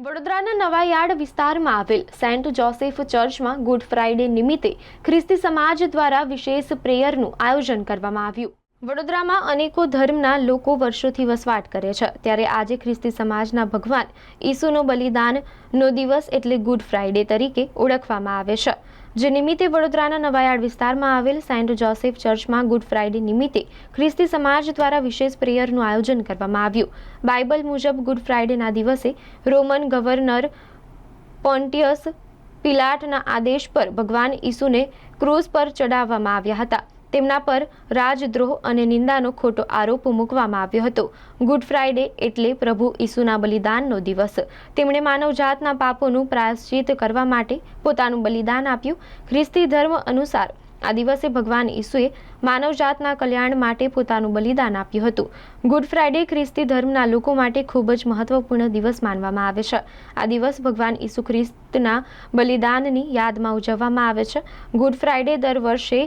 વડોદરાના નવાયાર્ડ વિસ્તારમાં આવેલ સેન્ટ જોસેફ ચર્ચમાં ગુડ ફ્રાઇડે નિમિત્તે ખ્રિસ્તી સમાજ દ્વારા વિશેષ પ્રેયરનું આયોજન કરવામાં આવ્યું. વડોદરામાં અનેકો ધર્મના લોકો વર્ષોથી વસવાટ કરે છે. ત્યારે આજે ખ્રિસ્તી સમાજના ભગવાન ઈસુનો બલિદાનનો દિવસ એટલે ગુડ ફ્રાઇડે તરીકે ઓળખવામાં આવે છે. જે નિમિત્તે વડોદરાના નવાયાળ વિસ્તારમાં આવેલ સેન્ટ જોસેફ ચર્ચમાં ગુડ ફ્રાઇડે નિમિત્તે ખ્રિસ્તી સમાજ દ્વારા વિશેષ પ્રેયરનું આયોજન કરવામાં આવ્યું. બાઇબલ મુજબ ગુડ ફ્રાઇડેના દિવસે રોમન ગવર્નર પોન્ટિયસ પિલાટના આદેશ પર ભગવાન ઈસુને ક્રૂઝ પર ચડાવવામાં આવ્યા હતા. તેમના પર રાજદ્રોહ અને નિંદાનો ખોટો આરોપ મૂકવામાં આવ્યો હતો. ગુડ ફ્રાઇડે એટલે પ્રભુ ઈસુના બલિદાનનો દિવસ. તેમણે માનવજાતના પાપોનું પ્રાયશ્ચિત કરવા માટે પોતાનું બલિદાન આપ્યું. ખ્રિસ્તી ધર્મ અનુસાર આ દિવસે ભગવાન ઈસુએ માનવજાતના કલ્યાણ માટે પોતાનું બલિદાન આપ્યું હતું. ગુડ ફ્રાઇડે ખ્રિસ્તી ધર્મના લોકો માટે ખૂબ જ મહત્વપૂર્ણ દિવસ માનવામાં આવે છે. આ દિવસ ભગવાન ઈસુ ખ્રિસ્તના બલિદાનની યાદમાં ઉજવવામાં આવે છે. ગુડ ફ્રાઇડે દર વર્ષે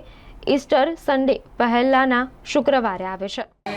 ઈસ્ટર સન્ડે પહેલાના શુક્રવારે આવે છે.